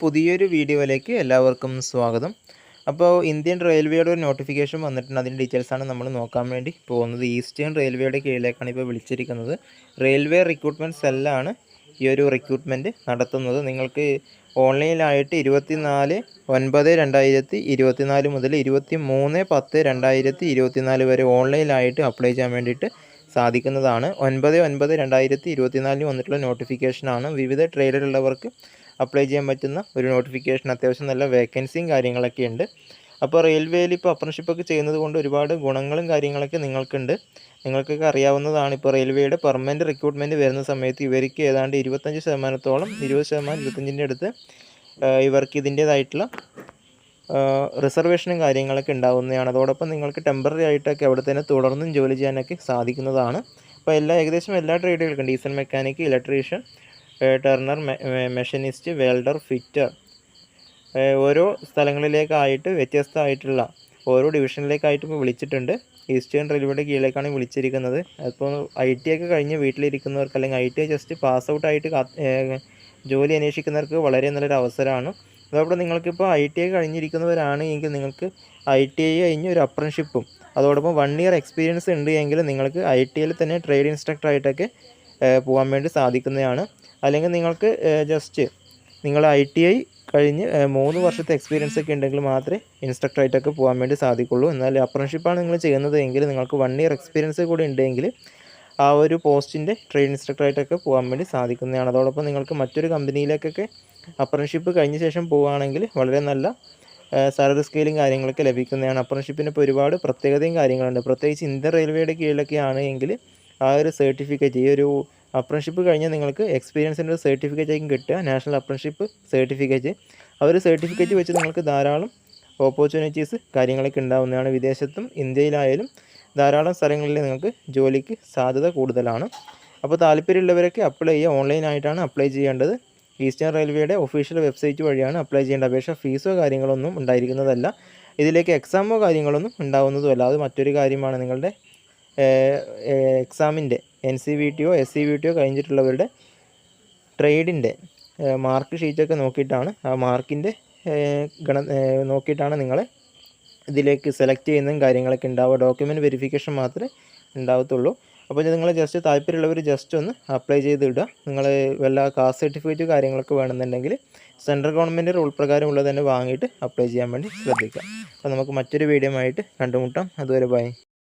പുതിയൊരു വീഡിയോയിലേക്ക് എല്ലാവർക്കും സ്വാഗതം. അപ്പോൾ ഇന്ത്യൻ റെയിൽവേയുടെ ഒരു നോട്ടിഫിക്കേഷൻ വന്നിട്ടുണ്ട്. അതിന്റെ ഡീറ്റെയിൽസാണ് നമ്മൾ നോക്കാൻ വേണ്ടി പോകുന്നത്. ഈസ്റ്റേൺ റെയിൽവേയുടെ കീഴിലേക്കാണ് ഇപ്പോൾ വിളിച്ചിരിക്കുന്നത്. റെയിൽവേ റിക്രൂട്ട്മെന്റ് സെല്ലാണ് ഈ ഒരു റിക്രൂട്ട്മെന്റ് നടത്തുന്നത്. നിങ്ങൾക്ക് ഓൺലൈനായിട്ട് ഇരുപത്തിനാല് ഒൻപത് രണ്ടായിരത്തി ഇരുപത്തി നാല് മുതൽ ഇരുപത്തി മൂന്ന് പത്ത് രണ്ടായിരത്തി ഇരുപത്തി നാല് വരെ ഓൺലൈനായിട്ട് അപ്ലൈ ചെയ്യാൻ വേണ്ടിയിട്ട് സാധിക്കുന്നതാണ്. ഒൻപത് ഒൻപത് രണ്ടായിരത്തി ഇരുപത്തിനാലിന് വന്നിട്ടുള്ള നോട്ടിഫിക്കേഷനാണ്. വിവിധ ട്രേഡിലുള്ളവർക്ക് അപ്ലൈ ചെയ്യാൻ പറ്റുന്ന ഒരു നോട്ടിഫിക്കേഷൻ അത്യാവശ്യം നല്ല വേക്കൻസിയും കാര്യങ്ങളൊക്കെ ഉണ്ട്. അപ്പോൾ റെയിൽവേയിൽ ഇപ്പോൾ അപ്രന്റീഷിപ്പൊക്കെ ചെയ്യുന്നത് കൊണ്ട് ഒരുപാട് ഗുണങ്ങളും കാര്യങ്ങളൊക്കെ നിങ്ങൾക്കുണ്ട്. നിങ്ങൾക്കൊക്കെ അറിയാവുന്നതാണ് ഇപ്പോൾ റെയിൽവേയുടെ പെർമനന്റ് റിക്രൂട്ട്മെന്റ് വരുന്ന സമയത്ത് ഇവർക്ക് ഏതാണ്ട് ഇരുപത്തഞ്ച് ശതമാനത്തോളം ഇരുപത് ശതമാനം ഇരുപത്തഞ്ചിന്റെ അടുത്ത് ഇവർക്ക് ഇതിന്റേതായിട്ടുള്ള റിസർവേഷനും കാര്യങ്ങളൊക്കെ ഉണ്ടാകുന്നതാണ് അതോടൊപ്പം നിങ്ങൾക്ക് ടെമ്പററി ആയിട്ടൊക്കെ അവിടെ തന്നെ തുടർന്നും ജോലി ചെയ്യാനൊക്കെ സാധിക്കുന്നതാണ്. അപ്പോൾ എല്ലാ ഏകദേശം എല്ലാ ട്രേഡുകൾക്കും diesel mechanic electrician turner machinist welder fitter. ഓരോ സ്ഥലങ്ങളിലേക്കായിട്ട് വ്യത്യസ്തമായിട്ടുള്ള ഓരോ ഡിവിഷനിലേക്കായിട്ട് ഇപ്പോൾ വിളിച്ചിട്ടുണ്ട്. ഈസ്റ്റേൺ റെയിൽവേയുടെ കീഴിലേക്കാണ് വിളിച്ചിരിക്കുന്നത്. അപ്പോൾ ഐ ടി ഒക്കെ കഴിഞ്ഞ് വീട്ടിലിരിക്കുന്നവർക്ക് അല്ലെങ്കിൽ I T just pass out ആയിട്ട് ജോലി അന്വേഷിക്കുന്നവർക്ക് വളരെ നല്ലൊരു അവസരമാണ്. അതോടൊപ്പം നിങ്ങൾക്കിപ്പോൾ ഐ ടി ഐ കഴിഞ്ഞിരിക്കുന്നവരാണ് എങ്കിൽ നിങ്ങൾക്ക് ഐ ടി ഐ കഴിഞ്ഞ് ഒരു അപ്രൻഷിപ്പും അതോടൊപ്പം വൺ ഇയർ എക്സ്പീരിയൻസ് ഉണ്ട് എങ്കിൽ നിങ്ങൾക്ക് ഐ ടി ഐയിൽ തന്നെ ട്രേഡ് ഇൻസ്ട്രക്ടറായിട്ടൊക്കെ പോകാൻ വേണ്ടി സാധിക്കുന്നതാണ്. അല്ലെങ്കിൽ നിങ്ങൾക്ക് ജസ്റ്റ് നിങ്ങൾ ഐ ടി ഐ കഴിഞ്ഞ് മൂന്ന് വർഷത്തെ എക്സ്പീരിയൻസ് ഒക്കെ ഉണ്ടെങ്കിൽ മാത്രമേ ഇൻസ്ട്രക്ടറായിട്ടൊക്കെ പോകാൻ വേണ്ടി സാധിക്കുള്ളൂ. എന്നാൽ അപ്രൻഷിപ്പാണ് നിങ്ങൾ ചെയ്യുന്നത് എങ്കിൽ നിങ്ങൾക്ക് വൺ ഇയർ എക്സ്പീരിയൻസ് കൂടി ഉണ്ടെങ്കിൽ ആ ഒരു പോസ്റ്റിന്റെ ട്രെയിൻ ഇൻസ്ട്രക്ടറായിട്ടൊക്കെ പോകാൻ വേണ്ടി സാധിക്കുന്നതാണ്. അതോടൊപ്പം നിങ്ങൾക്ക് മറ്റൊരു കമ്പനിയിലേക്കൊക്കെ അപ്രൻഷിപ്പ് കഴിഞ്ഞ ശേഷം പോവുകയാണെങ്കിൽ വളരെ നല്ല സാലറി സ്കെയിലും കാര്യങ്ങളൊക്കെ ലഭിക്കുന്നതാണ്. അപ്രൻഷിപ്പിന് ഇപ്പോൾ ഒരുപാട് പ്രത്യേകതയും കാര്യങ്ങളുണ്ട്. പ്രത്യേകിച്ച് ഇന്ത്യൻ റെയിൽവേയുടെ കീഴിലൊക്കെ ആണെങ്കിൽ ആ ഒരു സർട്ടിഫിക്കറ്റ് ഈ ഒരു അപ്രന്റീഷിപ്പ് കഴിഞ്ഞാൽ നിങ്ങൾക്ക് എക്സ്പീരിയൻസിന്റെ ഒരു സർട്ടിഫിക്കറ്റ് ആയിരിക്കും കിട്ടുക. നാഷണൽ അപ്രൻഷിപ്പ് സർട്ടിഫിക്കറ്റ് ആ ഒരു സർട്ടിഫിക്കറ്റ് വെച്ച് നിങ്ങൾക്ക് ധാരാളം ഓപ്പർച്യൂണിറ്റീസ് കാര്യങ്ങളൊക്കെ ഉണ്ടാവുന്നതാണ് വിദേശത്തും ഇന്ത്യയിലായാലും ധാരാളം സ്ഥലങ്ങളിൽ നിങ്ങൾക്ക് ജോലിക്ക് സാധ്യത കൂടുതലാണ്. അപ്പോൾ താല്പര്യമുള്ളവരൊക്കെ അപ്ലൈ ചെയ്യുക. ഓൺലൈനായിട്ടാണ് അപ്ലൈ ചെയ്യേണ്ടത്. ഈസ്റ്റേൺ റെയിൽവേയുടെ ഒഫീഷ്യൽ വെബ്സൈറ്റ് വഴിയാണ് അപ്ലൈ ചെയ്യേണ്ട അപേക്ഷ ഫീസോ കാര്യങ്ങളൊന്നും ഉണ്ടായിരിക്കുന്നതല്ല. ഇതിലേക്ക് എക്സാമോ കാര്യങ്ങളൊന്നും ഉണ്ടാവുന്നതുമല്ല. അത് മറ്റൊരു കാര്യമാണ് നിങ്ങളുടെ എക്സാമിന്റെ എൻ സി വി ടിയോ എസ് സി വി ടിയോ കഴിഞ്ഞിട്ടുള്ളവരുടെ ട്രേഡിന്റെ മാർക്ക് ഷീറ്റൊക്കെ നോക്കിയിട്ടാണ് ആ മാർക്കിന്റെ ഗണ നോക്കിയിട്ടാണ് നിങ്ങൾ ഇതിലേക്ക് സെലക്ട് ചെയ്യുന്നതും കാര്യങ്ങളൊക്കെ ഉണ്ടാവുക. ഡോക്യുമെന്റ് വെരിഫിക്കേഷൻ മാത്രമേ ഉണ്ടാവത്തുള്ളൂ. അപ്പോൾ നിങ്ങൾ ജസ്റ്റ് താല്പര്യമുള്ളവർ ജസ്റ്റ് ഒന്ന് അപ്ലൈ ചെയ്ത് ഇടുക. നിങ്ങൾ വല്ല കാസ്റ്റ് സർട്ടിഫിക്കറ്റ് കാര്യങ്ങളൊക്കെ വേണമെന്നുണ്ടെങ്കിൽ സെൻട്രൽ ഗവൺമെന്റ് റൂൾ പ്രകാരം ഉള്ളത് തന്നെ വാങ്ങിയിട്ട് അപ്ലൈ ചെയ്യാൻ വേണ്ടി ശ്രദ്ധിക്കുക. അപ്പോൾ നമുക്ക് മറ്റൊരു വീഡിയോ ആയിട്ട് കണ്ടുമുട്ടാം. അതുവരെ ബൈ.